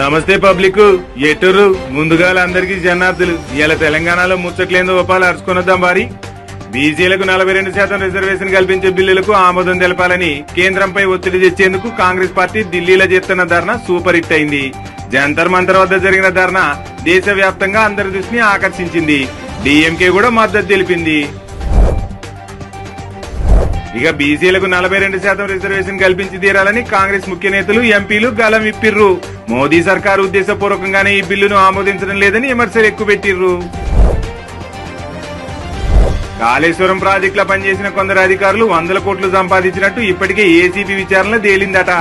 నమస్తే పబ్లిక్. ఎటురు? ముందుగా అందరికీ జన్నార్థులు ఇలా తెలంగాణలో ముచ్చట్లేందో ఉపాలు అరుచుకున్నద్దాం వారి. బీసీలకు నలభై రెండు శాతం రిజర్వేషన్ కల్పించే బిల్లులకు ఆమోదం తెలపాలని కేంద్రంపై ఒత్తిడి తెచ్చేందుకు కాంగ్రెస్ పార్టీ ఢిల్లీలో చేస్తున్న ధర్నా సూపర్ హిట్ అయింది. జంతర్ మంతర్ వద్ద జరిగిన ధర్నా దేశవ్యాప్తంగా అందరి దృష్టిని ఆకర్షించింది. డిఎంకే కూడా మద్దతు తెలిపింది. ఇక బీసీలకు నలభై రెండు శాతం రిజర్వేషన్ కల్పించి తీరాలని కాంగ్రెస్ ముఖ్య నేతలు ఎంపీలు గలం ఇప్పిర్రు మోదీ సర్కారు ఉద్దేశపూర్వకంగానే ఈ బిల్లును ఆమోదించడం లేదని విమర్శలు ఎక్కుపెట్టిర్రు కాళేశ్వరం ప్రాజెక్టులో పనిచేసిన కొందరు అధికారులు వందల కోట్లు సంపాదించినట్టు ఇప్పటికే ఏసీబీ విచారణలో తేలిందట.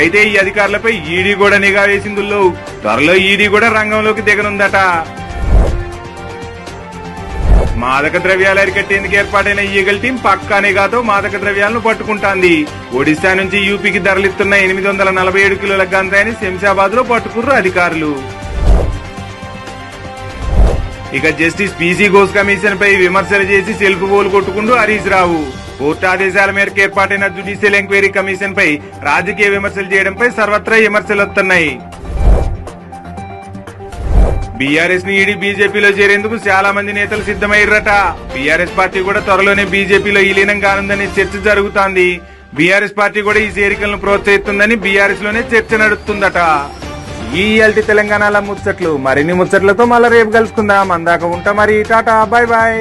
అయితే ఈ అధికారులపై ఈడీ కూడా నిఘా వేసిందుల్లో. త్వరలో ఈడీ కూడా రంగంలోకి దిగనుందట. మాదక ద్రవ్యాలు అరికట్టేందుకు ఏర్పాటైన ఈగల్ టీం పక్కానే నిఘాతో మాదక ద్రవ్యాలను పట్టుకుంటాంది. ఒడిశా నుంచి యూపీకి తరలిస్తున్న ఎనిమిది వందల నలభై ఏడు కిలోల గంజాయిని శంషాబాద్లో పట్టుకుర్రు అధికారులు. ఇక జస్టిస్ పీసీ ఘోష్ కమిషన్ పై విమర్శలు చేసి సెల్ఫ్ గోలు కొట్టుకుంటూ హరీష్ రావు. కోర్టు ఆదేశాల మేరకు ఏర్పాటైన జ్యుడిషియల్ ఎంక్వైరీ కమిషన్ పై రాజకీయ విమర్శలు చేయడంపై సర్వత్రా విమర్శలు వస్తున్నాయి బీఆర్ఎస్ని ఈడి బీజేపీలో చేరేందుకు చాలా మంది నేతలు సిద్ధమయ్యారట. బీఆర్ఎస్ పార్టీ కూడా త్వరలోనే బీజేపీలో విలీనం కానుందని చర్చ జరుగుతోంది. బీఆర్ఎస్ పార్టీ కూడా ఈ చేరికలను ప్రోత్సహిస్తుందని బీఆర్ఎస్లోనే చర్చ నడుస్తుందట. ఈ తెలంగాణలో ముచ్చట్లు మరిన్ని ముచ్చట్లతో మళ్ళీ రేపు కలుసుకుందాం. అందాక ఉంటా మరి టాటా బాయ్ బాయ్.